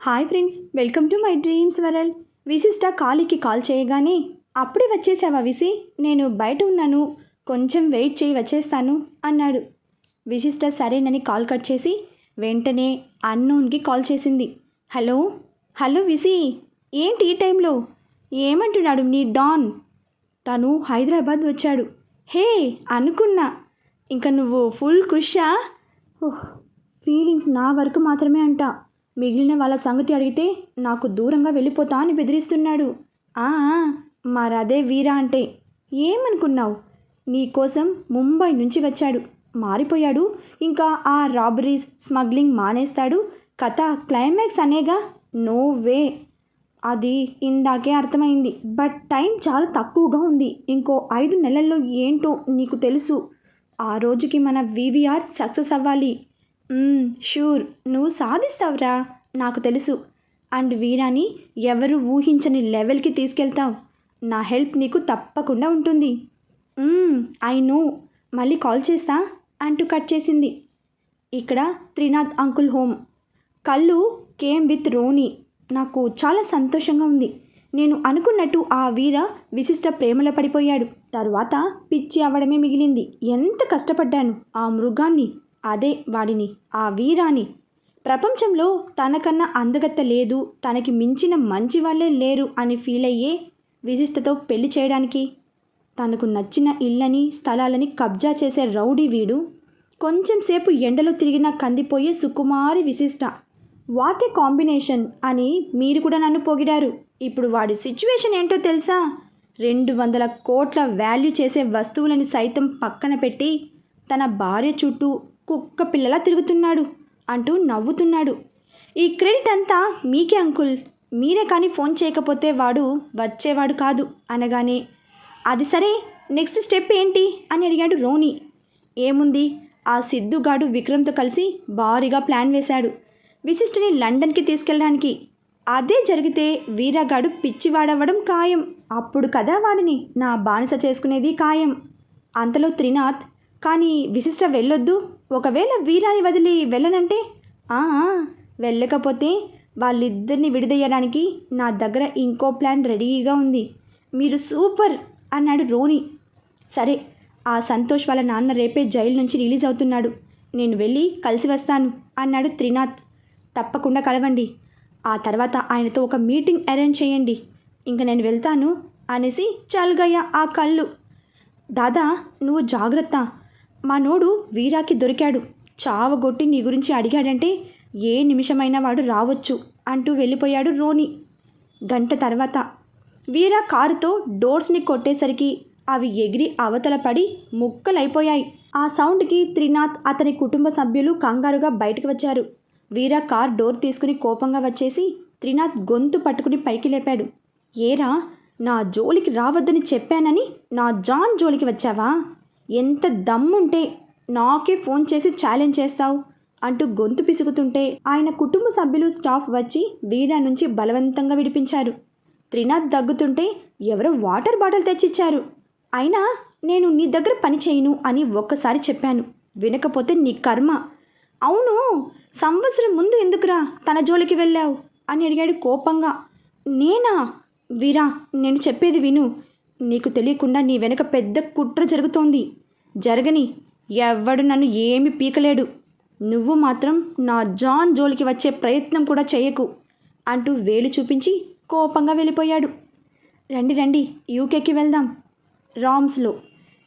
Hi friends welcome to my dreams world. విశిష్ట కాలికి call చేయగానే అప్పుడే వచ్చేసావా విసి నేను బయట ఉన్నాను. కొంచెం వెయిట్ చేయి వచ్చేస్తాను అన్నాడు. విశిష్ట సరేనని కాల్ కట్ చేసి వెంటనే అన్నోన్కి కాల్ చేసింది. హలో? హలో విసి ఏంటి ఈ టైంలో? ఏమంటున్నాడు నీ డాన్? తను హైదరాబాద్ వచ్చాడు. హే అనుకున్నా. ఇంకా నువ్వు ఫుల్ కుషా? ఓహ్ ఫీలింగ్స్ నా వరకు మాత్రమే అంట. మిగిలిన వాళ్ళ సంగతి అడిగితే నాకు దూరంగా వెళ్ళిపోతా అని బెదిరిస్తున్నాడు. ఆ ఆ, మరదే వీరా అంటే. ఏమనుకున్నావు? నీకోసం ముంబై నుంచి వచ్చాడు. మారిపోయాడు. ఇంకా ఆ రాబరీస్ స్మగ్లింగ్ మానేస్తాడు. కథ క్లైమాక్స్ అనేగా నో వే. అది ఇందాకే అర్థమైంది. బట్ టైం చాలా తక్కువగా ఉంది. ఇంకో ఐదు నెలల్లో ఏంటో నీకు తెలుసు. ఆ రోజుకి మన వివిఆర్ సక్సెస్ అవ్వాలి. షూర్. నువ్వు సాధిస్తావురా. నాకు తెలుసు. అండ్ వీరాని ఎవరు ఊహించని లెవెల్కి తీసుకెళ్తావు. నా హెల్ప్ నీకు తప్పకుండా ఉంటుంది. I know. మళ్ళీ కాల్ చేస్తా అంటూ కట్ చేసింది. ఇక్కడ త్రినాథ్ అంకుల్ హోమ్. కళ్ళు కేమ్ విత్ రోని. నాకు చాలా సంతోషంగా ఉంది. నేను అనుకున్నట్టు ఆ వీర విశిష్ట ప్రేమలో పడిపోయాడు. తరువాత పిచ్చి అవ్వడమే మిగిలింది. ఎంత కష్టపడ్డాను ఆ మృగాన్ని. అదే వాడిని ఆ వీరాని. ప్రపంచంలో తనకన్నా అందగత్త లేదు తనకి మించిన మంచి వాళ్ళే లేరు అని ఫీల్ అయ్యే విశిష్టతో పెళ్ళి చేయడానికి. తనకు నచ్చిన ఇళ్ళని స్థలాలని కబ్జా చేసే రౌడీ వీడు. కొంచెం సేపు ఎండలో తిరిగినా కందిపోయే సుకుమారి విశిష్ట. వాట్ ఏ కాంబినేషన్ అని మీరు కూడా నన్ను పొగిడారు. ఇప్పుడు వాడి సిచ్యువేషన్ ఏంటో తెలుసా? రెండు వందల కోట్ల వాల్యూ చేసే వస్తువులని సైతం పక్కన పెట్టి తన భార్య చుట్టూ కుక్క పిల్లలా తిరుగుతున్నాడు అంటూ నవ్వుతున్నాడు. ఈ క్రెడిట్ అంతా మీకే అంకుల్. మీరే కానీ ఫోన్ చేయకపోతే వాడు వచ్చేవాడు కాదు అనగానే అది సరే నెక్స్ట్ స్టెప్ ఏంటి? అని అడిగాడు రోని ఏముంది? ఆ సిద్ధుగాడు విక్రమ్తో కలిసి భారీగా ప్లాన్ వేశాడు. విశిష్టుని లండన్కి తీసుకెళ్ళడానికి. అదే జరిగితే వీరగాడు పిచ్చివాడవ్వడం ఖాయం. అప్పుడు కదా వాడిని నా బానిస చేసుకునేది ఖాయం. అంతలో త్రినాథ్ కానీ విశిష్ట వెళ్ళొద్దు. ఒకవేళ వీరాని వదిలి వెళ్ళనంటే? వెళ్ళకపోతే వాళ్ళిద్దరిని విడిదయ్యడానికి నా దగ్గర ఇంకో ప్లాన్ రెడీగా ఉంది. మీరు సూపర్ అన్నాడు రోని. సరే ఆ సంతోష్ వాళ్ళ నాన్న రేపే జైలు నుంచి రిలీజ్ అవుతున్నాడు. నేను వెళ్ళి కలిసి వస్తాను అన్నాడు త్రినాథ్. తప్పకుండా కలవండి. ఆ తర్వాత ఆయనతో ఒక మీటింగ్ అరేంజ్ చేయండి. ఇంక నేను వెళ్తాను అనేసి చల్గయ్య ఆ కళ్ళు. దాదా నువ్వు జాగ్రత్త. మా నోడు వీరాకి దొరికాడు. చావగొట్టి నీ గురించి అడిగాడంటే ఏ నిమిషమైనా వాడు రావచ్చు అంటూ వెళ్ళిపోయాడు రోని. గంట తర్వాత వీరా కారుతో డోర్స్ని కొట్టేసరికి అవి ఎగిరి అవతల పడి ముక్కలైపోయాయి. ఆ సౌండ్కి త్రినాథ్ అతని కుటుంబ సభ్యులు కంగారుగా బయటకు వచ్చారు. వీరా కార్ డోర్ తీసుకుని కోపంగా వచ్చేసి త్రినాథ్ గొంతు పట్టుకుని పైకి లేపాడు. ఏరా నా జోలికి రావద్దని చెప్పానని నా జాన్ జోలికి వచ్చావా? ఎంత దమ్ముంటే నాకే ఫోన్ చేసి ఛాలెంజ్ చేస్తావు అంటూ గొంతు పిసుగుతుంటే ఆయన కుటుంబ సభ్యులు స్టాఫ్ వచ్చి వీరా నుంచి బలవంతంగా విడిపించారు. త్రినాథ్ దగ్గుతుంటే ఎవరో వాటర్ బాటిల్ తెచ్చిచ్చారు. అయినా నేను నీ దగ్గర పని చేయను అని ఒక్కసారి చెప్పాను. వినకపోతే నీ కర్మ. అవును సంవత్సరం ముందు ఎందుకురా తన జోలికి వెళ్ళావు? అని అడిగాడు కోపంగా. నేనా? వీరా నేను చెప్పేది విను. నీకు తెలియకుండా నీ వెనుక పెద్ద కుట్ర జరుగుతోంది. జరగని ఎవ్వడు నన్ను ఏమి పీకలేడు. నువ్వు మాత్రం నా జాన్ జోలికి వచ్చే ప్రయత్నం కూడా చేయకు అంటూ వేలు చూపించి కోపంగా వెళ్ళిపోయాడు. రండి రండి యూకేకి వెళ్దాం. రామ్స్లో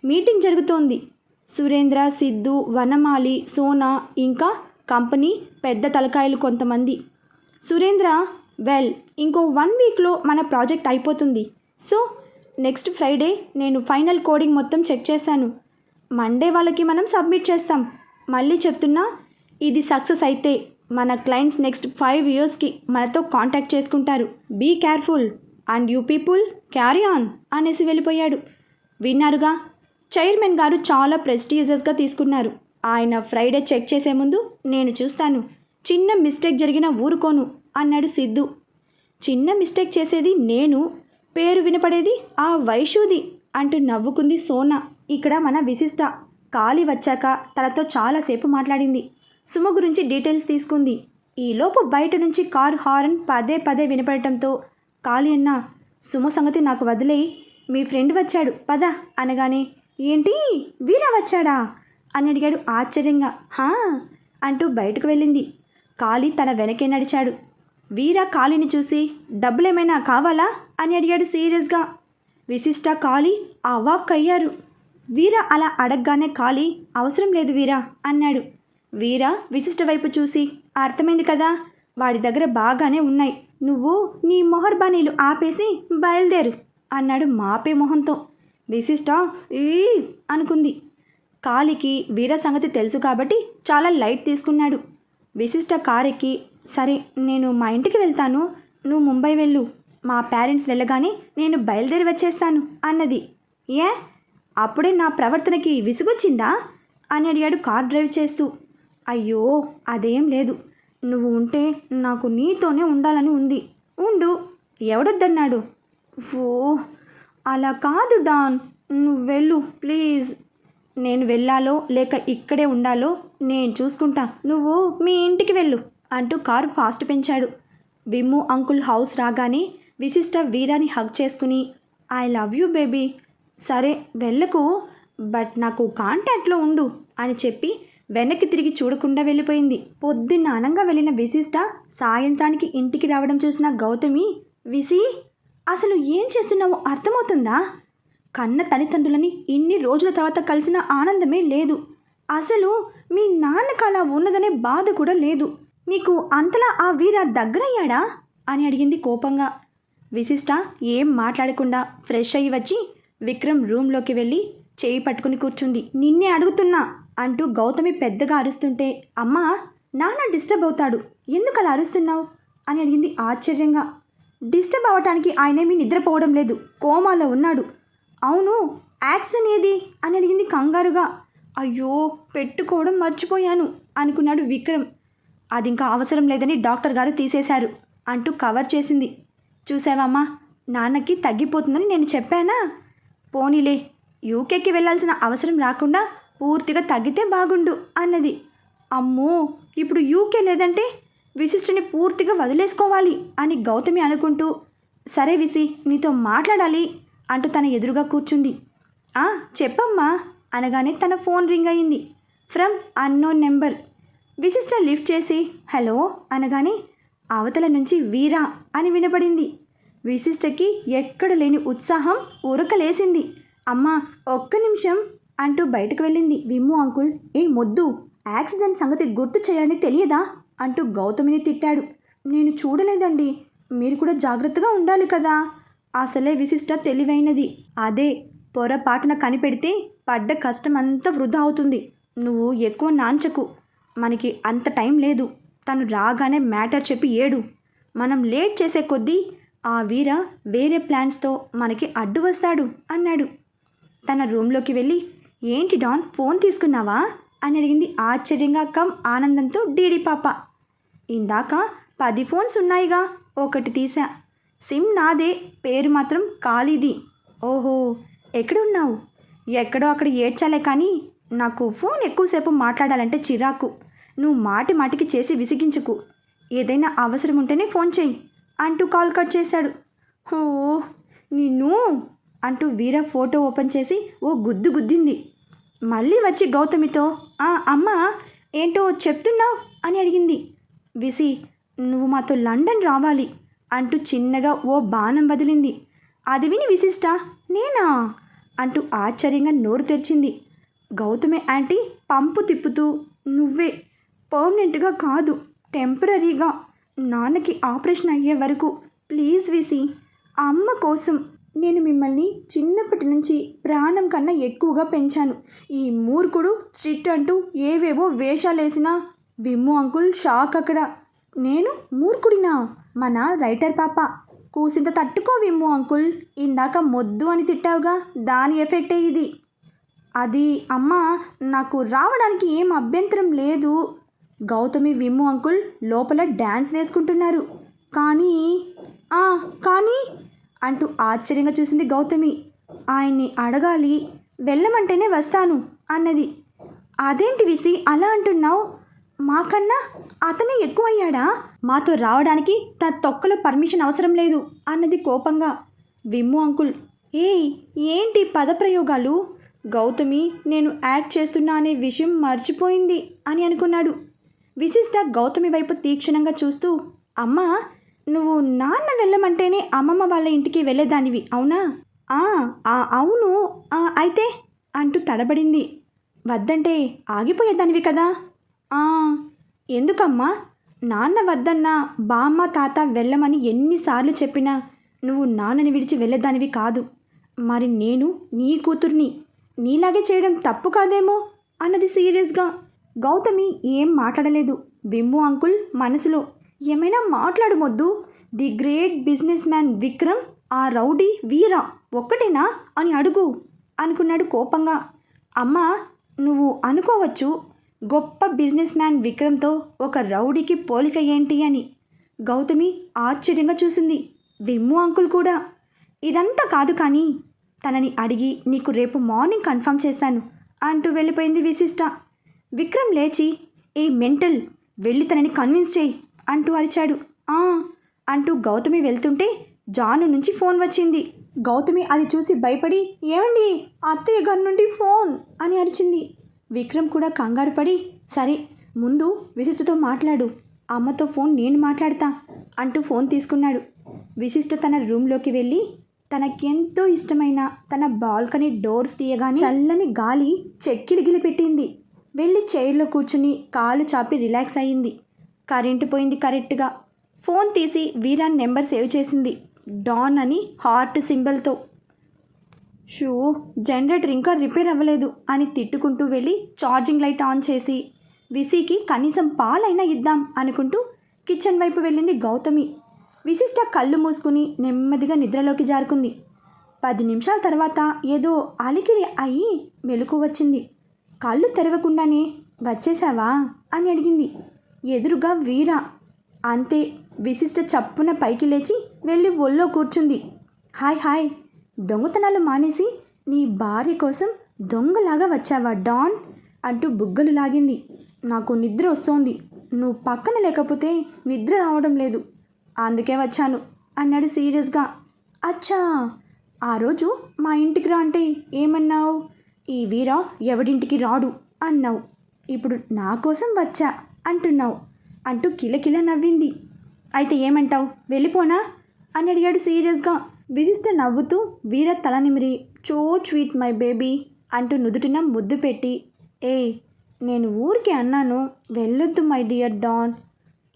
మీటింగ్ జరుగుతోంది. సురేంద్ర సిద్ధు వనమాలి సోనా ఇంకా కంపెనీ పెద్ద తలకాయలు కొంతమంది. సురేంద్ర వెల్ ఇంకో వన్ వీక్లో మన ప్రాజెక్ట్ అయిపోతుంది. సో నెక్స్ట్ ఫ్రైడే నేను ఫైనల్ కోడింగ్ మొత్తం చెక్ చేశాను. మండే వాళ్ళకి మనం సబ్మిట్ చేస్తాం. మళ్ళీ చెప్తున్నా ఇది సక్సెస్ అయితే మన క్లయింట్స్ నెక్స్ట్ ఫైవ్ ఇయర్స్కి మనతో కాంటాక్ట్ చేసుకుంటారు. Be careful and you people carry on అనేసి వెళ్ళిపోయాడు. విన్నారుగా? చైర్మన్ గారు చాలా ప్రెస్టీజియస్గా తీసుకున్నారు. ఆయన ఫ్రైడే చెక్ చేసే ముందు నేను చూస్తాను. చిన్న మిస్టేక్ జరిగిన ఊరుకోను అన్నాడు సిద్ధు. చిన్న మిస్టేక్ చేసేది నేను పేరు వినపడేది? ఆ వైషూది అంటూ నవ్వుకుంది సోనా. ఇక్కడ మన విశిష్ట ఖాళీ వచ్చాక తనతో చాలాసేపు మాట్లాడింది. సుమ గురించి డీటెయిల్స్ తీసుకుంది. ఈలోపు బయట నుంచి కార్ హార్న్ పదే పదే వినపడటంతో కాళీ అన్న సుమ సంగతి నాకు వదిలేయి. మీ ఫ్రెండ్ వచ్చాడు. పద అనగానే ఏంటి? వీరా వచ్చాడా? అని అడిగాడు ఆశ్చర్యంగా. హా! అంటూ బయటకు వెళ్ళింది. కాళీ తన వెనకే నడిచాడు. వీరా కాళీని చూసి డబ్బులేమైనా కావాలా? అని అడిగాడు సీరియస్గా. విశిష్ట కాళీ అవాక్కయ్యారు. వీరా అలా అడగగానే కాళీ అవసరం లేదు వీరా అన్నాడు. వీరా విశిష్ట వైపు చూసి అర్థమైంది కదా వాడి దగ్గర బాగానే ఉన్నాయి. నువ్వు నీ మొహర్బానీలు ఆపేసి బయలుదేరు అన్నాడు మాపే మొహంతో. విశిష్ట ఈ అనుకుంది. కాలికి వీర సంగతి తెలుసు కాబట్టి చాలా లైట్ తీసుకున్నాడు. విశిష్ట కారెక్కి సరే నేను మా ఇంటికి వెళ్తాను. నువ్వు ముంబై వెళ్ళు. మా పేరెంట్స్ వెళ్ళగానే నేను బయలుదేరి వచ్చేస్తాను అన్నది. ఏ? అప్పుడే నా ప్రవర్తనకి విసుగొచ్చిందా? అని అడిగాడు కార్ డ్రైవ్ చేస్తూ. అయ్యో అదేం లేదు. నువ్వు ఉంటే నాకు నీతోనే ఉండాలని ఉంది. ఉండు ఎవడొద్దన్నాడు? ఓ అలా కాదు డాన్. నువ్వు వెళ్ళు ప్లీజ్. నేను వెళ్ళాలో లేక ఇక్కడే ఉండాలో నేను చూసుకుంటా. నువ్వు మీ ఇంటికి వెళ్ళు. అంటూ కారు ఫాస్ట్ పెంచాడు. విమ్ము అంకుల్ హౌస్ రాగానే విశిష్ట వీరాని హగ్ చేసుకుని ఐ లవ్ యూ బేబీ. సరే వెళ్ళకు. బట్ నాకు కాంటాక్ట్లో ఉండు అని చెప్పి వెనక్కి తిరిగి చూడకుండా వెళ్ళిపోయింది. పొద్దున్న అనంగా వెళ్ళిన విశిష్ట సాయంత్రానికి ఇంటికి రావడం చూసిన గౌతమి విసి అసలు ఏం చేస్తున్నావో అర్థమవుతుందా? కన్న తల్లిదండ్రులని ఇన్ని రోజుల తర్వాత కలిసిన ఆనందమే లేదు. అసలు మీ నాన్నకు అలా ఉన్నదనే బాధ కూడా లేదు. నీకు అంతలా ఆ వీర దగ్గరయ్యాడా? అని అడిగింది కోపంగా. విశిష్ట ఏం మాట్లాడకుండా ఫ్రెష్ అయ్యి వచ్చి విక్రమ్ రూమ్లోకి వెళ్ళి చేయి పట్టుకుని కూర్చుంది. నిన్నే అడుగుతున్నా అంటూ గౌతమి పెద్దగా అరుస్తుంటే అమ్మా నాన్న డిస్టర్బ్ అవుతాడు. ఎందుకు అలా అరుస్తున్నావు? అని అడిగింది ఆశ్చర్యంగా. డిస్టర్బ్ అవ్వటానికి ఆయనేమీ నిద్రపోవడం లేదు. కోమాలో ఉన్నాడు. అవును యాక్షన్ ఏది? అని అడిగింది కంగారుగా. అయ్యో పెట్టుకోవడం మర్చిపోయాను అనుకున్నాడు విక్రమ్. అది ఇంకా అవసరం లేదని డాక్టర్ గారు తీసేశారు. అంటూ కవర్ చేసింది. చూసావమ్మా నాన్నకి తగ్గిపోతుందని నేను చెప్పానా? పోనీలే యూకేకి వెళ్ళాల్సిన అవసరం రాకుండా పూర్తిగా తగ్గితే బాగుండు అన్నది. అమ్మో ఇప్పుడు యూకే లేదంటే విశిష్టిని పూర్తిగా వదిలేసుకోవాలి అని గౌతమి అనుకుంటూ సరే విసి నీతో మాట్లాడాలి అంటూ తన ఎదురుగా కూర్చుంది. ఆ చెప్పమ్మా అనగానే తన ఫోన్ రింగ్ అయింది. From unknown number. Vishishta lift చేసి హలో అనగానే అవతల నుంచి వీరా అని వినపడింది విశిష్టకి ఎక్కడ లేని ఉత్సాహం ఉరకలేసింది అమ్మా ఒక్క నిమిషం అంటూ బయటకు వెళ్ళింది. విమ్ము అంకుల్ ఏ మొద్దు యాక్సిడెంట్ సంగతి గుర్తు చేయాలని తెలియదా? అంటూ గౌతమిని తిట్టాడు. నేను చూడలేదండి మీరు కూడా జాగ్రత్తగా ఉండాలి కదా? అసలే విశిష్ట తెలివైనది. అదే పొరపాటున కనిపెడితే పడ్డ కష్టం అంతా వృధా అవుతుంది. నువ్వు ఎక్కువ నాంచకు. మనకి అంత టైం లేదు. తను రాగానే మ్యాటర్ చెప్పి ఏడు. మనం లేట్ చేసే కొద్దీ ఆ వీర వేరే ప్లాన్స్తో మనకి అడ్డు వస్తాడు అన్నాడు. తన రూమ్లోకి వెళ్ళి ఏంటి డాన్ ఫోన్ తీసుకున్నావా? అని అడిగింది ఆశ్చర్యంగా కమ్ ఆనందంతో డీడీ పాప. ఇందాక పది ఫోన్స్ ఉన్నాయిగా ఒకటి తీసా సిమ్ నాదే పేరు మాత్రం ఖాళీది. ఓహో ఎక్కడున్నావు? ఎక్కడో అక్కడ ఏడ్చాలే కానీ నాకు ఫోన్ ఎక్కువసేపు మాట్లాడాలంటే చిరాకు. నువ్వు మాటి మాటికి చేసి విసిగించుకు. ఏదైనా అవసరం ఉంటేనే ఫోన్ చేయి అంటూ కాల్ కట్ చేశాడు. ఓ నిన్ను అంటూ వీర ఫోటో ఓపెన్ చేసి ఓ గుద్దు గుద్దింది. మళ్ళీ వచ్చి గౌతమితో ఆ అమ్మ ఏంటో చెప్తున్నావు? అని అడిగింది. విసి నువ్వు మాతో లండన్ రావాలి అంటూ చిన్నగా ఓ బాణం వదిలింది. అది విని విశిష్ట నేనా? అంటూ ఆశ్చర్యంగా నోరు తెరిచింది. గౌతమి ఆంటీ పంపు తిప్పుతూ నువ్వే పర్మనెంట్గా కాదు టెంపరీగా. నాన్నకి ఆపరేషన్ అయ్యే వరకు ప్లీజ్ విసి అమ్మ కోసం నేను మిమ్మల్ని చిన్నప్పటి నుంచి ప్రాణం కన్నా ఎక్కువగా పెంచాను. ఈ మూర్ఖుడు స్ట్రిక్ట్ అంటూ ఏవేవో వేషాలేసినా విమ్ము అంకుల్ షాక్ అక్కడ. నేను మూర్ఖుడినా? మన రైటర్ పాప కూసింత తట్టుకో విమ్ము అంకుల్. ఇందాక మొద్దు అని తిట్టావుగా దాని ఎఫెక్టే ఇది. అది అమ్మ నాకు రావడానికి ఏం అభ్యంతరం లేదు. గౌతమి విమ్ము అంకుల్ లోపల డ్యాన్స్ వేసుకుంటున్నారు. కానీ "ఆ, కానీ అంటూ ఆశ్చర్యంగా చూసింది గౌతమి. ఆయన్ని అడగాలి వెళ్ళమంటేనే వస్తాను అన్నది. అదేంటి విసి అలా అంటున్నావు? మాకన్నా అతనే ఎక్కువయ్యాడా? మాతో రావడానికి తన తొక్కలో పర్మిషన్ అవసరం లేదు అన్నది కోపంగా. విమ్ము అంకుల్ ఏయ్ ఏంటి పదప్రయోగాలు? గౌతమి నేను యాక్ట్ చేస్తున్నా అనే విషయం మర్చిపోయింది అని అనుకున్నాడు. విశిష్ట గౌతమి వైపు తీక్షణంగా చూస్తూ అమ్మా నువ్వు నాన్న వెళ్ళమంటేనే అమ్మమ్మ వాళ్ళ ఇంటికి వెళ్ళేదానివి అవునా? "ఆ, ఆ, అవును ఆ, అయితే అంటూ తడబడింది. వద్దంటే ఆగిపోయేదానివి కదా? "ఆ, ఎందుకమ్మా? నాన్న వద్దన్నా బామ్మ తాత వెళ్ళమని ఎన్నిసార్లు చెప్పినా నువ్వు నాన్నని విడిచి వెళ్ళేదానివి కాదు. మరి నేను నీ కూతుర్ని నీలాగే చేయడం తప్పు కాదేమో? అన్నది సీరియస్గా. గౌతమి ఏం మాట్లాడలేదు. బిమ్ము అంకుల్ మనసులో ఏమైనా మాట్లాడమొద్దు. The great business man Vikram ఆ రౌడీ వీరా ఒక్కటేనా అని అడుగు అనుకున్నాడు కోపంగా. అమ్మా నువ్వు అనుకోవచ్చు గొప్ప బిజినెస్ మ్యాన్ విక్రమ్తో ఒక రౌడీకి పోలిక ఏంటి అని. గౌతమి ఆశ్చర్యంగా చూసింది. విమ్ము అంకుల్ కూడా. ఇదంతా కాదు కానీ తనని అడిగి నీకు రేపు మార్నింగ్ కన్ఫర్మ్ చేస్తాను అంటూ వెళ్ళిపోయింది విశిష్ట. విక్రమ్ లేచి ఏ మెంటల్ వెళ్ళి తనని కన్విన్స్ చేయి అంటూ అరిచాడు. "ఆ" అంటూ గౌతమి వెళ్తుంటే జాను నుంచి ఫోన్ వచ్చింది. గౌతమి అది చూసి భయపడి ఏమండి అత్తయ్య గారి నుండి ఫోన్? అని అరిచింది. విక్రమ్ కూడా కంగారు పడి సరే ముందు విశిష్టతో మాట్లాడు అమ్మతో ఫోన్ నేను మాట్లాడతా అంటూ ఫోన్ తీసుకున్నాడు. విశిష్ట తన రూమ్లోకి వెళ్ళి తనకెంతో ఇష్టమైన తన బాల్కనీ డోర్స్ తీయగానే చల్లని గాలి చెక్కిలి గిలిపెట్టింది వెళ్ళి చైర్లో కూర్చుని కాలు చాపి రిలాక్స్ అయ్యింది. కరెంటు పోయింది కరెక్ట్గా. ఫోన్ తీసి వీరాన్ నెంబర్ సేవ్ చేసింది. డాన్ అని హార్ట్ సింబల్తో. షూ జనరేటర్ ఇంకా రిపేర్ అవ్వలేదు అని తిట్టుకుంటూ వెళ్ళి ఛార్జింగ్ లైట్ ఆన్ చేసి విసికి కనీసం పాలైనా ఇద్దాం అనుకుంటూ కిచెన్ వైపు వెళ్ళింది గౌతమి. విశిష్ట కళ్ళు మూసుకుని నెమ్మదిగా నిద్రలోకి జారుకుంది. పది నిమిషాల తర్వాత ఏదో అలికిడి అయి మెలకు వచ్చింది. కళ్ళు తెరవకుండానే వచ్చేసావా? అని అడిగింది. ఎదురుగా వీర. అంతే విశిష్ట చప్పున పైకి లేచి వెళ్ళి ఒళ్ళో కూర్చుంది. హాయ్ హాయ్ దొంగతనాలు మానేసి నీ భార్య కోసం దొంగలాగా వచ్చావా డాన్? అంటూ బుగ్గలు లాగింది. నాకు నిద్ర వస్తోంది. నువ్వు పక్కన లేకపోతే నిద్ర రావడం లేదు. అందుకే వచ్చాను అన్నాడు సీరియస్గా. అచ్చా ఆ రోజు మా ఇంటికి రా అంటే ఏమన్నావు? ఈ వీర ఎవడింటికి రాడు అన్నావు. ఇప్పుడు నా కోసం వచ్చా అంటున్నావు. అంటూ కిలకిల నవ్వింది. అయితే ఏమంటావు? వెళ్ళిపోనా? అని అడిగాడు సీరియస్గా. విశిష్ట నవ్వుతూ వీర తల నిమిరి చో స్వీట్ మై బేబీ అంటూ నుదుటిన ముద్దు పెట్టి ఏ నేను ఊరికి అన్నాను వెళ్ళొద్దు మై డియర్ డాన్.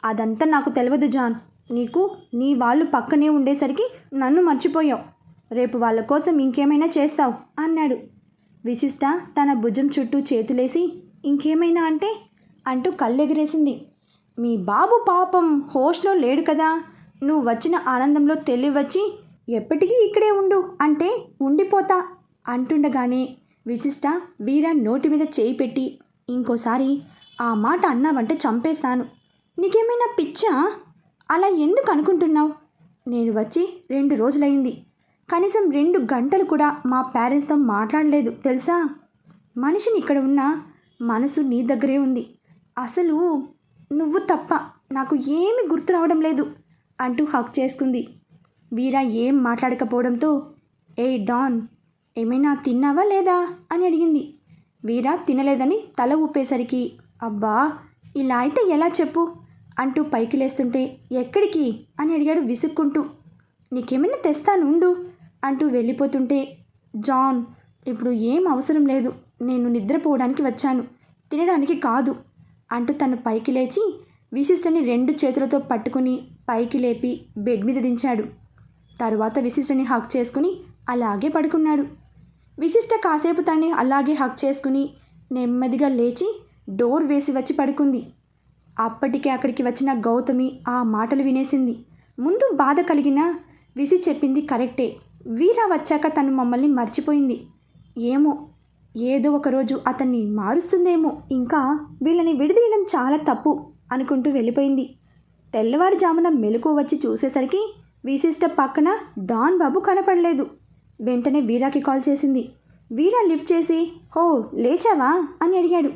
అదంతా నాకు తెలియదు జాన్. నీకు నీ వాళ్ళు పక్కనే ఉండేసరికి నన్ను మర్చిపోయావు. రేపు వాళ్ళ కోసం ఇంకేమైనా చేస్తావు అన్నాడు. విశిష్ట తన భుజం చుట్టూ చేతులేసి ఇంకేమైనా అంటే అంటూ కళ్ళెగిరేసింది. మీ బాబు పాపం హోస్ట్లో లేడు కదా. నువ్వు వచ్చిన ఆనందంలో తెలివచ్చి ఎప్పటికీ ఇక్కడే ఉండు అంటే ఉండిపోతా అంటుండగానే విశిష్ట వీర నోటి మీద చేయి పెట్టి ఇంకోసారి ఆ మాట అన్నావంటే చంపేస్తాను. నీకేమైనా పిచ్చా? అలా ఎందుకు అనుకుంటున్నావు? నేను వచ్చి రెండు రోజులైంది. కనీసం రెండు గంటలు కూడా మా పేరెంట్స్తో మాట్లాడలేదు తెలుసా? మనిషిని ఇక్కడ ఉన్న మనసు నీ దగ్గరే ఉంది. అసలు నువ్వు తప్ప నాకు ఏమీ గుర్తు రావడం లేదు అంటూ హక్ చేసుకుంది. వీరా ఏం మాట్లాడకపోవడంతో ఏ డాన్ ఏమైనా తిన్నావా లేదా? అని అడిగింది. వీరా తినలేదని తల ఊపేసరికి అబ్బా ఇలా అయితే ఎలా చెప్పు? అంటూ పైకి లేస్తుంటే ఎక్కడికి? అని అడిగాడు విసుక్కుంటూ. నీకేమైనా తెస్తాను ఉండు అంటూ వెళ్ళిపోతుంటే జాన్ ఇప్పుడు ఏం అవసరం లేదు. నేను నిద్రపోవడానికి వచ్చాను. తినడానికి కాదు అంటూ తను పైకి లేచి విశిష్టని రెండు చేతులతో పట్టుకుని పైకి లేపి బెడ్ మీద దించాడు. తరువాత విశిష్టని హక్ చేసుకుని అలాగే పడుకున్నాడు. విశిష్ట కాసేపు తన్ని అలాగే హక్ చేసుకుని నెమ్మదిగా లేచి డోర్ వేసి వచ్చి పడుకుంది. అప్పటికే అక్కడికి వచ్చిన గౌతమి ఆ మాటలు వినేసింది. ముందు బాధ కలిగిన విసి చెప్పింది కరెక్టే. వీరా వచ్చాక తను మమ్మల్ని మర్చిపోయింది. ఏమో ఏదో ఒకరోజు అతన్ని మారుస్తుందేమో ఇంకా వీళ్ళని విడదీయడం చాలా తప్పు అనుకుంటూ వెళ్ళిపోయింది. తెల్లవారుజామున మెలకు వచ్చి చూసేసరికి విశిష్ట పక్కన డాన్ బాబు కనపడలేదు. వెంటనే వీరాకి కాల్ చేసింది. వీరా లిఫ్ట్ చేసి హో లేచావా? అని అడిగాడు.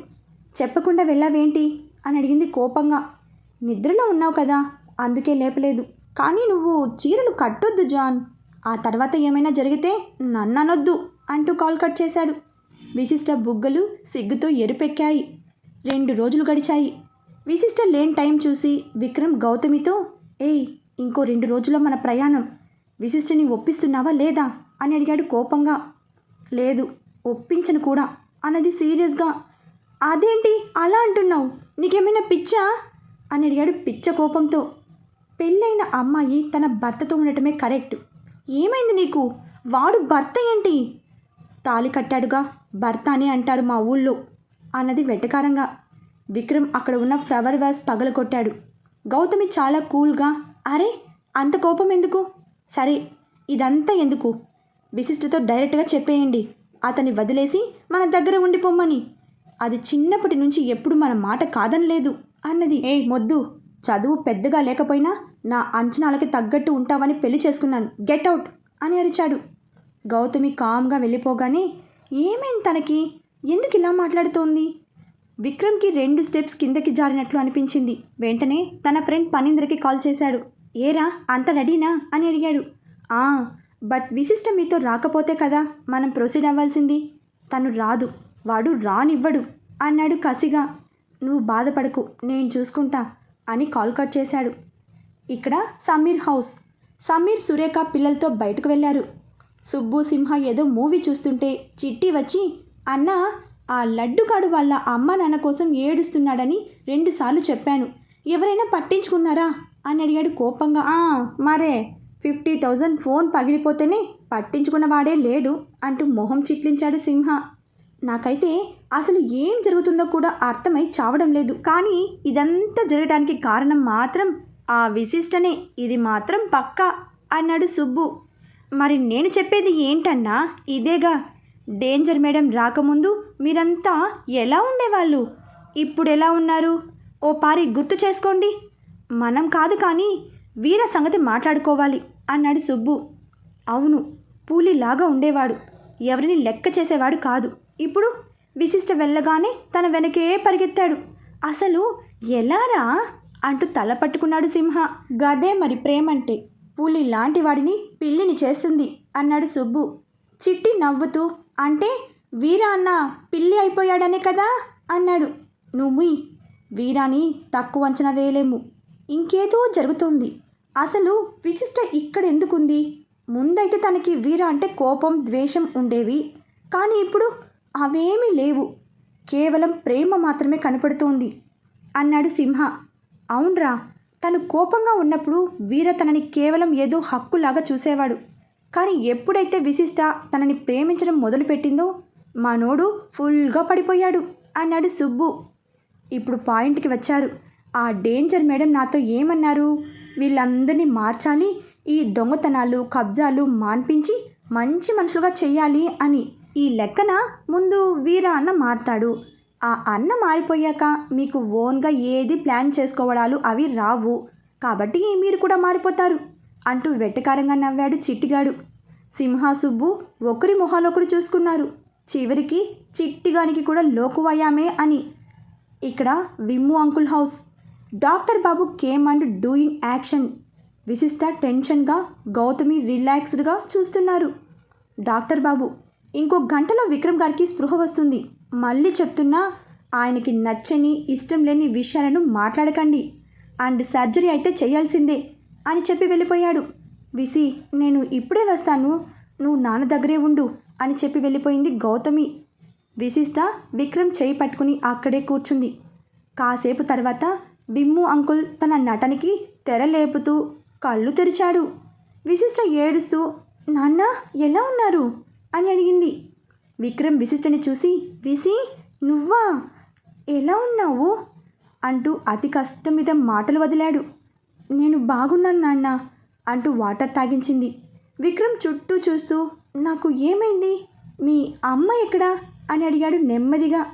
చెప్పకుండా వెళ్ళావేంటి? అని అడిగింది కోపంగా. నిద్రలో ఉన్నావు కదా అందుకే లేపలేదు. కానీ నువ్వు చీరలు కట్టొద్దు జాన్. ఆ తర్వాత ఏమైనా జరిగితే నన్ను అనొద్దు అంటూ కాల్ కట్ చేశాడు. విశిష్ట బుగ్గలు సిగ్గుతో ఎరుపెక్కాయి. రెండు రోజులు గడిచాయి. విశిష్ట లేని టైం చూసి విక్రమ్ గౌతమితో ఏయ్ ఇంకో రెండు రోజుల్లో మన ప్రయాణం. విశిష్టని ఒప్పిస్తున్నావా లేదా? అని అడిగాడు కోపంగా. లేదు ఒప్పించను కూడా అన్నది సీరియస్గా. అదేంటి అలా అంటున్నావు? నీకేమైనా పిచ్చా? అని అడిగాడు పిచ్చ కోపంతో. పెళ్ళైన అమ్మాయి తన భర్తతో ఉండటమే కరెక్ట్. ఏమైంది నీకు? వాడు భర్త ఏంటి? తాలి కట్టాడుగా. భర్త అని అంటారు మా ఊళ్ళో అన్నది వెటకారంగా. విక్రమ్ అక్కడ ఉన్న ఫ్లవర్ వాస్ పగలగొట్టాడు. గౌతమి చాలా కూల్గా అరే అంత కోపం ఎందుకు? సరే ఇదంతా ఎందుకు? విశిష్టతో డైరెక్ట్గా చెప్పేయండి. అతన్ని వదిలేసి మన దగ్గర ఉండిపోమ్మని. అది చిన్నప్పటి నుంచి ఎప్పుడు మన మాట కాదనలేదు అన్నది. ఏ మొద్దు. చదువు పెద్దగా లేకపోయినా నా అంచనాలకి తగ్గట్టు ఉంటావని పెళ్ళి చేసుకున్నాను. గెట్ అవుట్ అని అరిచాడు. గౌతమి కామ్గా వెళ్ళిపోగానే ఏమైంది తనకి? ఎందుకు ఇలా మాట్లాడుతోంది? విక్రమ్కి రెండు స్టెప్స్ కిందకి జారినట్లు అనిపించింది. వెంటనే తన ఫ్రెండ్ పనీంద్రకి కాల్ చేశాడు. ఏరా అంత రెడీనా? అని అడిగాడు. ఆ బట్ విశిష్ట మీతో రాకపోతే కదా మనం ప్రొసీడ్ అవ్వాల్సింది. తను రాదు వాడు రానివ్వడు అన్నాడు కసిగా. నువ్వు బాధపడకు నేను చూసుకుంటా అని కాల్ కట్ చేశాడు. ఇక్కడ సమీర్ హౌస్. సమీర్ సురేఖ పిల్లలతో బయటకు వెళ్ళారు. సుబ్బు సింహ ఏదో మూవీ చూస్తుంటే చిట్టి వచ్చి అన్న ఆ లడ్డుగాడు వాళ్ళ అమ్మ నాన్న కోసం ఏడుస్తున్నాడని రెండుసార్లు చెప్పాను. ఎవరైనా పట్టించుకున్నారా? అని అడిగాడు కోపంగా. మరే ఫిఫ్టీ థౌజండ్ ఫోన్ పగిలిపోతేనే పట్టించుకున్నవాడే లేడు అంటూ మొహం చిట్లించాడు సింహ. నాకైతే అసలు ఏం జరుగుతుందో కూడా అర్థమై చావడం లేదు. కానీ ఇదంతా జరగడానికి కారణం మాత్రం ఆ విశిష్టనే ఇది మాత్రం పక్కా అన్నాడు సుబ్బు. మరి నేను చెప్పేది ఏంటన్నా? ఇదేగా. డేంజర్ మేడం రాకముందు మీరంతా ఎలా ఉండేవాళ్ళు? ఇప్పుడు ఎలా ఉన్నారు? ఓ పారి గుర్తు చేసుకోండి. మనం కాదు కానీ వీర సంగతి మాట్లాడుకోవాలి అన్నాడు సుబ్బు. అవును పూలిలాగా ఉండేవాడు. ఎవరిని లెక్క చేసేవాడు కాదు. ఇప్పుడు విశిష్ట వెళ్ళగానే తన వెనకే పరిగెత్తాడు. అసలు ఎలారా? అంటూ తల పట్టుకున్నాడు సింహ. గదే మరి ప్రేమంటే పులి లాంటి వాడిని పిల్లిని చేస్తుంది అన్నాడు సుబ్బు. చిట్టి నవ్వుతూ అంటే వీరా అన్న పిల్లి అయిపోయాడనే కదా? అన్నాడు. నువ్వు వీరాని తక్కువ అంచనా వేయలేము. ఇంకేదో జరుగుతోంది. అసలు విశిష్ట ఇక్కడ ఎందుకుంది ముందైతే తనకి వీర అంటే కోపం ద్వేషం ఉండేవి. కానీ ఇప్పుడు అవేమీ లేవు. కేవలం ప్రేమ మాత్రమే కనపడుతోంది అన్నాడు సింహ. అవునరా. తను కోపంగా ఉన్నప్పుడు వీర తనని కేవలం ఏదో హక్కులాగా చూసేవాడు. కానీ ఎప్పుడైతే విశిష్ట తనని ప్రేమించడం మొదలుపెట్టిందో మనోడు ఫుల్గా పడిపోయాడు అన్నాడు సుబ్బు. ఇప్పుడు పాయింట్కి వచ్చారు. ఆ డేంజర్ మేడం నాతో ఏమన్నారు? వీళ్ళందరినీ మార్చాలి ఈ దొంగతనాలు కబ్జాలు మాన్పించి మంచి మనుషులుగా చెయ్యాలి అని. ఈ లెక్కన ముందు వీర అన్న మారతాడు. ఆ అన్న మారిపోయాక మీకు ఓన్గా ఏది ప్లాన్ చేసుకోవడాలు అవి రావు. కాబట్టి మీరు కూడా మారిపోతారు అంటూ వెట్టకారంగా నవ్వాడు చిట్టిగాడు. సింహాసుబ్బు ఒకరి మొహాలొకరు చూసుకున్నారు. చివరికి చిట్టిగానికి కూడా లోకువయ్యామే అని. ఇక్కడ Vimmu uncle house. Doctor Babu came and doing action. విశిష్ట టెన్షన్గా గౌతమి రిలాక్స్డ్గా చూస్తున్నారు. డాక్టర్ బాబు ఇంకో గంటలో విక్రమ్ గారికి స్పృహ వస్తుంది. మళ్ళీ చెప్తున్నా ఆయనకి నచ్చని ఇష్టం లేని విషయాలను మాట్లాడకండి. అండ్ సర్జరీ అయితే చేయాల్సిందే అని చెప్పి వెళ్ళిపోయాడు. విసి నేను ఇప్పుడే వస్తాను నువ్వు నాన్న దగ్గరే ఉండు అని చెప్పి వెళ్ళిపోయింది గౌతమి. విశిష్ట విక్రమ్ చేయి పట్టుకుని అక్కడే కూర్చుంది. కాసేపు తర్వాత బిమ్ము అంకుల్ తన నటనకి తెర లేపుతూ కళ్ళు తెరిచాడు. విశిష్ట ఏడుస్తూ నాన్న ఎలా ఉన్నారు? అని అడిగింది. విక్రమ్ విశిష్టని చూసి విసి నువ్వా? ఎలా ఉన్నావు? అంటూ అతి కష్టం మీద మాటలు వదిలాడు. నేను బాగున్నాను నాన్న అంటూ వాటర్ తాగించింది. విక్రమ్ చుట్టూ చూస్తూ నాకు ఏమైంది? మీ అమ్మ ఎక్కడా? అని అడిగాడు నెమ్మదిగా.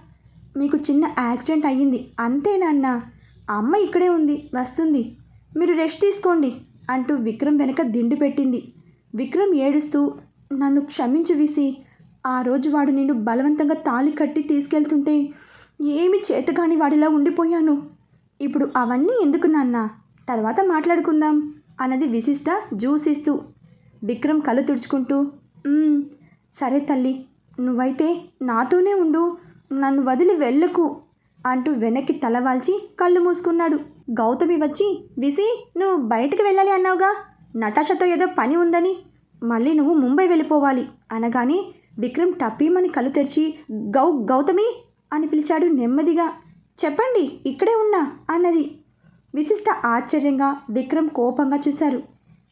మీకు చిన్న యాక్సిడెంట్ అయ్యింది అంతే నాన్న. అమ్మ ఇక్కడే ఉంది వస్తుంది. మీరు రెస్ట్ తీసుకోండి అంటూ విక్రమ్ వెనక దిండు పెట్టింది. విక్రమ్ ఏడుస్తూ నన్ను క్షమించు విసి ఆ రోజు వాడు నేను బలవంతంగా తాళి కట్టి తీసుకెళ్తుంటే ఏమి చేతగాని వాడిలా ఉండిపోయాను. ఇప్పుడు అవన్నీ ఎందుకు నాన్న? తర్వాత మాట్లాడుకుందాం అన్నది విశిష్ట జ్యూస్ ఇస్తూ విక్రమ్ కళ్ళు తుడుచుకుంటూ సరే తల్లి నువ్వైతే నాతోనే ఉండు నన్ను వదిలి వెళ్ళకు అంటూ వెనక్కి తలవాల్చి కళ్ళు మూసుకున్నాడు. గౌతమి వచ్చి విసి నువ్వు బయటికి వెళ్ళాలి అన్నావుగా? నటాషతో ఏదో పని ఉందని మళ్ళీ నువ్వు ముంబై వెళ్ళిపోవాలి అనగానే విక్రమ్ టప్పీమని కళ్ళు తెరిచి గౌ గౌతమి! అని పిలిచాడు నెమ్మదిగా. చెప్పండి ఇక్కడే ఉన్నా అన్నది. విశిష్ట ఆశ్చర్యంగా విక్రమ్ కోపంగా చూశారు.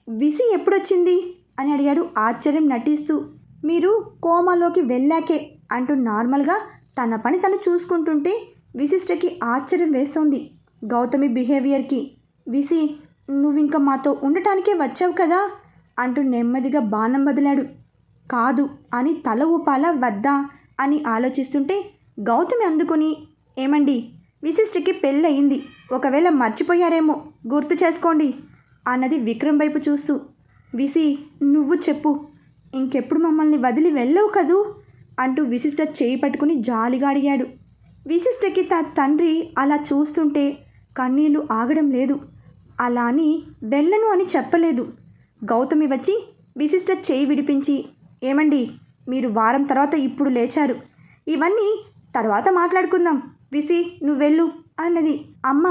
విసి ఎప్పుడొచ్చింది? అని అడిగాడు ఆశ్చర్యం నటిస్తూ. మీరు కోమాలోకి వెళ్ళాకే అంటూ నార్మల్గా తన పని తను చూసుకుంటుంటే విశిష్టకి ఆశ్చర్యం వేస్తోంది గౌతమి బిహేవియర్కి. విసి నువ్వు ఇంకా మాతో ఉండటానికే వచ్చావు కదా? అంటూ నెమ్మదిగా బాణం వదిలాడు. కాదు అని తల ఊపాల వద్దా అని ఆలోచిస్తుంటే గౌతమి అందుకుని ఏమండి విశిష్టికి పెళ్ళయింది ఒకవేళ మర్చిపోయారేమో గుర్తు చేసుకోండి అన్నది విక్రమ్ వైపు చూస్తూ. విసి నువ్వు చెప్పు ఇంకెప్పుడు మమ్మల్ని వదిలి వెళ్ళవు కదూ? అంటూ విశిష్ట చేయి పట్టుకుని జాలిగా అడిగాడు. విశిష్టకి తన తండ్రి అలా చూస్తుంటే కన్నీళ్ళు ఆగడం లేదు. అలా అని వెళ్ళను అని చెప్పలేదు. గౌతమి వచ్చి విశిష్ట చేయి విడిపించి ఏమండి? మీరు వారం తర్వాత ఇప్పుడు లేచారు. ఇవన్నీ తర్వాత మాట్లాడుకుందాం. విసి నువ్వు వెళ్ళు అన్నది. అమ్మ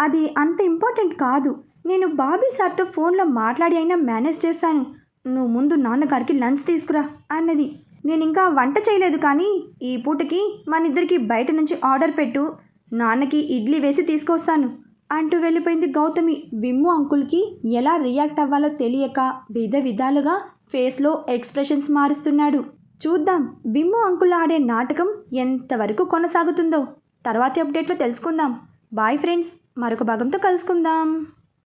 అది అంత ఇంపార్టెంట్ కాదు. నేను బాబీ సార్తో ఫోన్లో మాట్లాడి అయినా మేనేజ్ చేస్తాను. నువ్వు ముందు నాన్నగారికి లంచ్ తీసుకురా అన్నది. నేను ఇంకా వంట చేయలేదు కానీ ఈ పూటకి మన ఇద్దరికి బయట నుంచి ఆర్డర్ పెట్టు. నాన్నకి ఇడ్లీ వేసి తీసుకొస్తాను అంటూ వెళ్ళిపోయింది గౌతమి. విమ్ము అంకుల్కి ఎలా రియాక్ట్ అవ్వాలో తెలియక విధ విధాలుగా ఫేస్లో ఎక్స్ప్రెషన్స్ మారుస్తున్నాడు. చూద్దాం. విమ్ము అంకుల్ ఆడే నాటకం ఎంతవరకు కొనసాగుతుందో. తర్వాతి అప్డేట్లో తెలుసుకుందాం. Bye friends. మరొక భాగంతో కలుసుకుందాం.